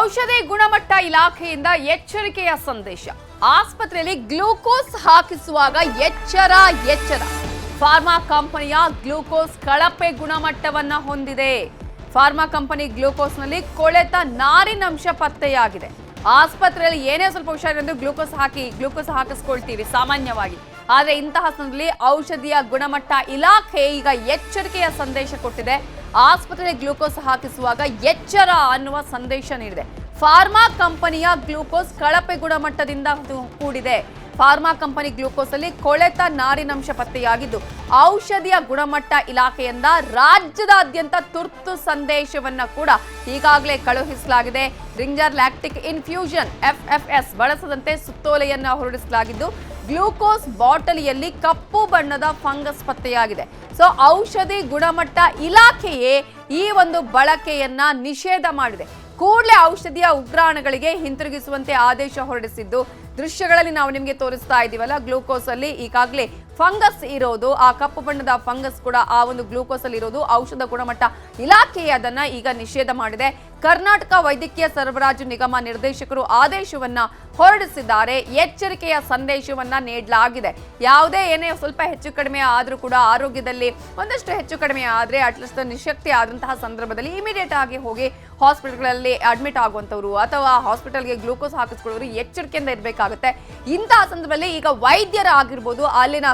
ಔಷಧಿ ಗುಣಮಟ್ಟ ಇಲಾಖೆಯಿಂದ ಎಚ್ಚರಿಕೆಯ ಸಂದೇಶ. ಆಸ್ಪತ್ರೆಯಲ್ಲಿ ಗ್ಲೂಕೋಸ್ ಹಾಕಿಸುವಾಗ ಎಚ್ಚರ ಎಚ್ಚರ. ಫಾರ್ಮಾ ಕಂಪನಿಯ ಗ್ಲೂಕೋಸ್ ಕಳಪೆ ಗುಣಮಟ್ಟವನ್ನ ಹೊಂದಿದೆ. ಫಾರ್ಮಾ ಕಂಪನಿ ಗ್ಲೂಕೋಸ್ನಲ್ಲಿ ಕೊಳೆತ ನಾರಿನಂಶ ಪತ್ತೆಯಾಗಿದೆ. ಆಸ್ಪತ್ರೆಯಲ್ಲಿ ಏನೇ ಸ್ವಲ್ಪ ಹುಷಾರೆಂದು ಗ್ಲೂಕೋಸ್ ಹಾಕಿ, ಗ್ಲೂಕೋಸ್ ಹಾಕಿಸ್ಕೊಳ್ತೀವಿ ಸಾಮಾನ್ಯವಾಗಿ. ಆದರೆ ಇಂತಹ ಸಂದರ್ಭದಲ್ಲಿ ಔಷಧಿಯ ಗುಣಮಟ್ಟ ಇಲಾಖೆ ಈಗ ಎಚ್ಚರಿಕೆಯ ಸಂದೇಶ ಕೊಟ್ಟಿದೆ. ಆಸ್ಪತ್ರೆಯಲ್ಲಿ ಗ್ಲೂಕೋಸ್ ಹಾಕಿಸುವಾಗ ಎಚ್ಚರ ಅನ್ನುವ ಸಂದೇಶ ನೀಡಿದೆ. ಫಾರ್ಮಾ ಕಂಪನಿಯ ಗ್ಲೂಕೋಸ್ ಕಳಪೆ ಗುಣಮಟ್ಟದಿಂದ ಕೂಡಿದೆ. ಫಾರ್ಮಾ ಕಂಪನಿ ಗ್ಲೂಕೋಸ್ ಅಲ್ಲಿ ಕೊಳೆತ ನಾರಿನಂಶ ಪತ್ತೆಯಾಗಿದ್ದು, ಔಷಧಿಯ ಗುಣಮಟ್ಟ ಇಲಾಖೆಯಿಂದ ರಾಜ್ಯದಾದ್ಯಂತ ತುರ್ತು ಸಂದೇಶವನ್ನ ಕೂಡ ಈಗಾಗಲೇ ಕಳುಹಿಸಲಾಗಿದೆ. ರಿಂಜರ್ ಲ್ಯಾಕ್ಟಿಕ್ ಇನ್ಫ್ಯೂಷನ್ ಎಫ್ಎಫ್ಎಸ್ ಬಳಸದಂತೆ ಸುತ್ತೋಲೆಯನ್ನ ಹೊರಡಿಸಲಾಗಿದ್ದು, ಗ್ಲೂಕೋಸ್ ಬಾಟಲಿಯಲ್ಲಿ ಕಪ್ಪು ಬಣ್ಣದ ಫಂಗಸ್ ಪತ್ತೆಯಾಗಿದೆ. ಸೊ ಔಷಧಿ ಗುಣಮಟ್ಟ ಇಲಾಖೆಯೇ ಈ ಒಂದು ಬಳಕೆಯನ್ನ ನಿಷೇಧ ಮಾಡಿದೆ. ಕೂಡಲೇ ಔಷಧಿಯ ಉಗ್ರಾಣಗಳಿಗೆ ಹಿಂತಿರುಗಿಸುವಂತೆ ಆದೇಶ ಹೊರಡಿಸಿದ್ದು ದೃಶ್ಯಗಳಲ್ಲಿ ನಾವು ನಿಮಗೆ ತೋರಿಸ್ತಾ ಇದ್ದೀವಲ್ಲ, ಗ್ಲೂಕೋಸ್ ಅಲ್ಲಿ ಈಗಾಗಲೇ ಫಂಗಸ್ ಇರೋದು, ಆ ಕಪ್ಪು ಬಣ್ಣದ ಫಂಗಸ್ ಕೂಡ ಆ ಒಂದು ಗ್ಲೂಕೋಸ್ ಅಲ್ಲಿ ಇರೋದು, ಔಷಧ ಗುಣಮಟ್ಟ ಇಲಾಖೆ ಅದನ್ನ ಈಗ ನಿಷೇಧ ಮಾಡಿದೆ. ಕರ್ನಾಟಕ ವೈದ್ಯಕೀಯ ಸರಬರಾಜು ನಿಗಮ ನಿರ್ದೇಶಕರು ಆದೇಶವನ್ನ ಹೊರಡಿಸಿದ್ದಾರೆ. ಎಚ್ಚರಿಕೆಯ ಸಂದೇಶವನ್ನ ನೀಡಲಾಗಿದೆ. ಯಾವುದೇ ಏನೇ ಸ್ವಲ್ಪ ಹೆಚ್ಚು ಕಡಿಮೆ ಆದರೂ ಕೂಡ ಆರೋಗ್ಯದಲ್ಲಿ ಒಂದಷ್ಟು ಹೆಚ್ಚು ಕಡಿಮೆ ಆದರೆ ಅಟ್ಲೀಸ್ಟ್ ನಿಶಕ್ತಿ ಆದಂತಹ ಸಂದರ್ಭದಲ್ಲಿ ಇಮಿಡಿಯೇಟ್ ಆಗಿ ಹೋಗಿ ಹಾಸ್ಪಿಟಲ್ಗಳಲ್ಲಿ ಅಡ್ಮಿಟ್ ಆಗುವಂಥವ್ರು ಅಥವಾ ಹಾಸ್ಪಿಟಲ್ಗೆ ಗ್ಲೂಕೋಸ್ ಹಾಕಿಸ್ಕೊಳ್ಳೋರು ಎಚ್ಚರಿಕೆಯಿಂದ ಇರಬೇಕಾಗುತ್ತೆ ಇಂತಹ ಸಂದರ್ಭದಲ್ಲಿ ಈಗ ವೈದ್ಯರ ಆಗಿರ್ಬೋದು ಅಲ್ಲಿನ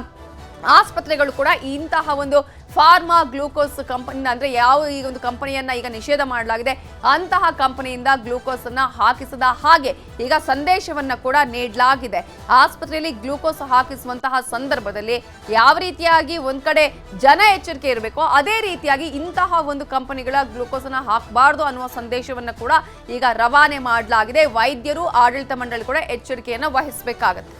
ಆಸ್ಪತ್ರೆಗಳು ಕೂಡ ಇಂತಹ ಒಂದು ಫಾರ್ಮಾ ಗ್ಲೂಕೋಸ್ ಕಂಪನಿನ ಅಂದ್ರೆ ಯಾವ ಈ ಒಂದು ಕಂಪನಿಯನ್ನ ಈಗ ನಿಷೇಧ ಮಾಡಲಾಗಿದೆ, ಅಂತಹ ಕಂಪನಿಯಿಂದ ಗ್ಲೂಕೋಸ್ ಅನ್ನ ಹಾಕಿಸದ ಹಾಗೆ ಈಗ ಸಂದೇಶವನ್ನ ಕೂಡ ನೀಡಲಾಗಿದೆ. ಆಸ್ಪತ್ರೆಯಲ್ಲಿ ಗ್ಲೂಕೋಸ್ ಹಾಕಿಸುವಂತಹ ಸಂದರ್ಭದಲ್ಲಿ ಯಾವ ರೀತಿಯಾಗಿ ಒಂದ್ ಕಡೆ ಜನ ಎಚ್ಚರಿಕೆ ಇರಬೇಕೋ ಅದೇ ರೀತಿಯಾಗಿ ಇಂತಹ ಒಂದು ಕಂಪನಿಗಳ ಗ್ಲೂಕೋಸ್ ಅನ್ನ ಹಾಕಬಾರ್ದು ಅನ್ನುವ ಸಂದೇಶವನ್ನ ಕೂಡ ಈಗ ರವಾನೆ ಮಾಡಲಾಗಿದೆ. ವೈದ್ಯರು, ಆಡಳಿತ ಮಂಡಳಿ ಕೂಡ ಎಚ್ಚರಿಕೆಯನ್ನ ವಹಿಸಬೇಕಾಗತ್ತೆ.